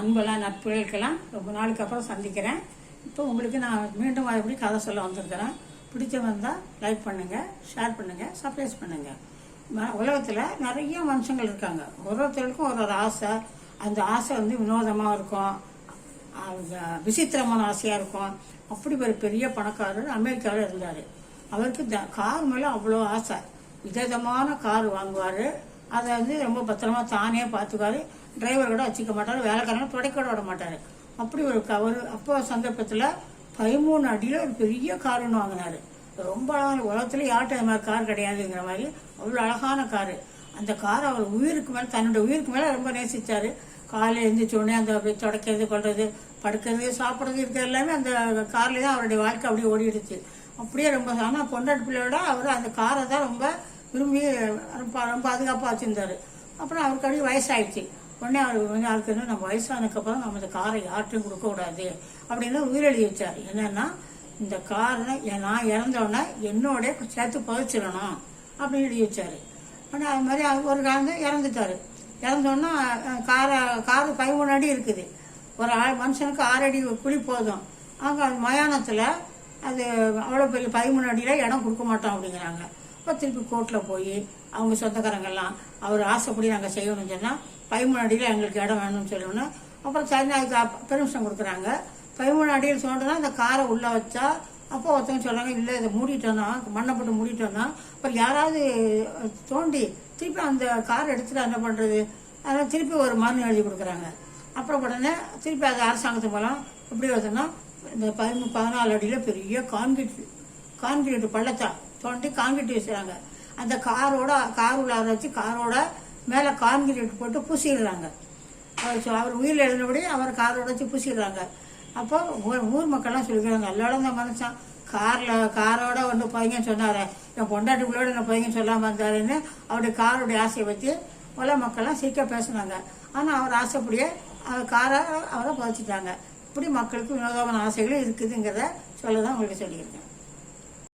அன்பெல்லாம் நட்புகளுக்கெல்லாம் ரொம்ப நாளுக்கு அப்புறம் சந்திக்கிறேன். இப்போ உங்களுக்கு நான் மீண்டும் மறுபடி கதை சொல்ல வந்திருக்கிறேன். பிடிச்சவன் வந்தால் லைக் பண்ணுங்கள் ஷேர் பண்ணுங்கள் சர்ப்ரைஸ் பண்ணுங்கள் உலகத்தில் நிறைய மனுஷங்கள் இருக்காங்க. ஒரு ஒருத்தருக்கும் ஒரு ஒரு ஆசை. அந்த ஆசை வந்து வினோதமாக இருக்கும். விசித்திரமான ஆசையாக இருக்கும். அப்படி ஒரு பெரிய பணக்காரர் அமெரிக்காவில் இருந்தார். அவருக்கு த கார் மேலே அவ்வளோ ஆசை. விதவிதமான கார் வாங்குவார். அதை வந்து ரொம்ப பத்திரமா தானே பார்த்துக்குவாரு. டிரைவர் கூட வச்சுக்க மாட்டார் வேலைக்காரங்க துடைக்க விட மாட்டார். அப்படி ஒரு அவர் அப்போ சந்தர்ப்பத்தில் பதிமூணு அடியில் ஒரு பெரிய கார் ஒன்று வாங்கினார். ரொம்ப அழகான உலகத்துல யார்கிட்ட அது மாதிரி கார் கிடையாதுங்கிற மாதிரி அவ்வளோ அழகான காரு அந்த கார் அவர் உயிருக்கு மேலே தன்னோட உயிருக்கு மேலே ரொம்ப நேசித்தார் காலையில் எழுந்திரிச்ச உடனே அந்த அப்படியே துடைக்கிறது கொள்வது படுக்கிறது சாப்பிட்றது இருக்கிறது எல்லாமே அந்த கார்லேயே தான் அவருடைய வாழ்க்கை அப்படியே ஓடிடுச்சு. அப்படியே ரொம்ப ஆனால் பொண்டாட்டு பிள்ளையோட அவர் அந்த காரை தான் ரொம்ப விரும்பி ரொம்ப ரொம்ப பாதுகாப்பாக வச்சுருந்தார். அப்புறம் அவருக்கு அப்படியே வயசாயிடுச்சு. உடனே அவர் உடனே அதுக்கு வந்து நம்ம வயசானதுக்கப்புறம் நம்ம இந்த காரை யார்ட்டையும் கொடுக்கக்கூடாது அப்படின்னு உயிர் எழுதி வச்சார். என்னன்னா இந்த காரை நான் இறந்தோடனே என்னோட சேர்த்து புதைச்சிடணும் அப்படின்னு எழுதி வச்சார். ஆனால் அது மாதிரி ஒரு காலந்து இறந்துட்டாரு. இறந்தோன்னா காரை காரு பதிமூணு அடி இருக்குது. ஒரு ஆள் மனுஷனுக்கு ஆறு அடி குழி போதும். அங்கே அது மயானத்தில் அது அவ்வளோ பெரிய பதிமூணு அடியில் இடம் கொடுக்க மாட்டோம் அப்படிங்கிறாங்க. அப்போ திருப்பி கோர்ட்டில் போய் அவங்க சொந்தக்காரங்கெல்லாம் அவர் ஆசைப்படி நாங்கள் செய்யணும்னு சொன்னால் பதிமூணு அடியில் எங்களுக்கு இடம் வேணும்னு சொல்லணும் அப்புறம் சரி அதுக்கு பெர்மிஷன் கொடுக்குறாங்க. பதிமூணு அடியில் சொன்னா அந்த காரை உள்ளே வச்சா அப்போ ஒருத்தவங்க சொல்கிறாங்க இல்லை இதை மூடிட்டோம்னா மண்ணை போட்டு மூடிட்டோம்னா அப்புறம் யாராவது தோண்டி திருப்பி அந்த கார் எடுத்துகிட்டு என்ன பண்ணுறது அதனால் திருப்பி ஒரு மருந்து எழுதி கொடுக்குறாங்க. அப்புறம் உடனே திருப்பி அது அரசாங்கத்து மூலம் எப்படி வருதுன்னா இந்த பதிமூ பதினாலு அடியில் பெரிய கான்கிரீட் கான்கிரீட் பள்ளத்தா தோண்டி கான்கிரீட் வீசுறாங்க. அந்த காரோட கார் உள்ளார வச்சு காரோட மேலே கான்கிரீட் போட்டு பூசிடுறாங்க. அவர் அவர் உயிரில் எழுந்தபடி அவர் காரோட வச்சு பூசிடுறாங்க. அப்போ ஊர் ஊர் மக்கள்லாம் சொல்லிக்கிறாங்க எல்லாரும் இந்த மனுஷன் காரில் காரோட ஒன்று பையன் சொன்னார் என் பொண்டாட்டி பிள்ளையோட என்ன பையன் சொல்லாமல் இருந்தாருன்னு அவருடைய காரோடைய ஆசையை வச்சு உலக மக்கள்லாம் சீக்கிரம் பேசுனாங்க. ஆனால் அவர் ஆசைப்படியே அவர் காரை அவரை புதைச்சிட்டாங்க. இப்படி மக்களுக்கு வினோதமான ஆசைகளும் இருக்குதுங்கிறத சொல்ல தான் உங்களுக்கு சொல்லியிருக்கேன்.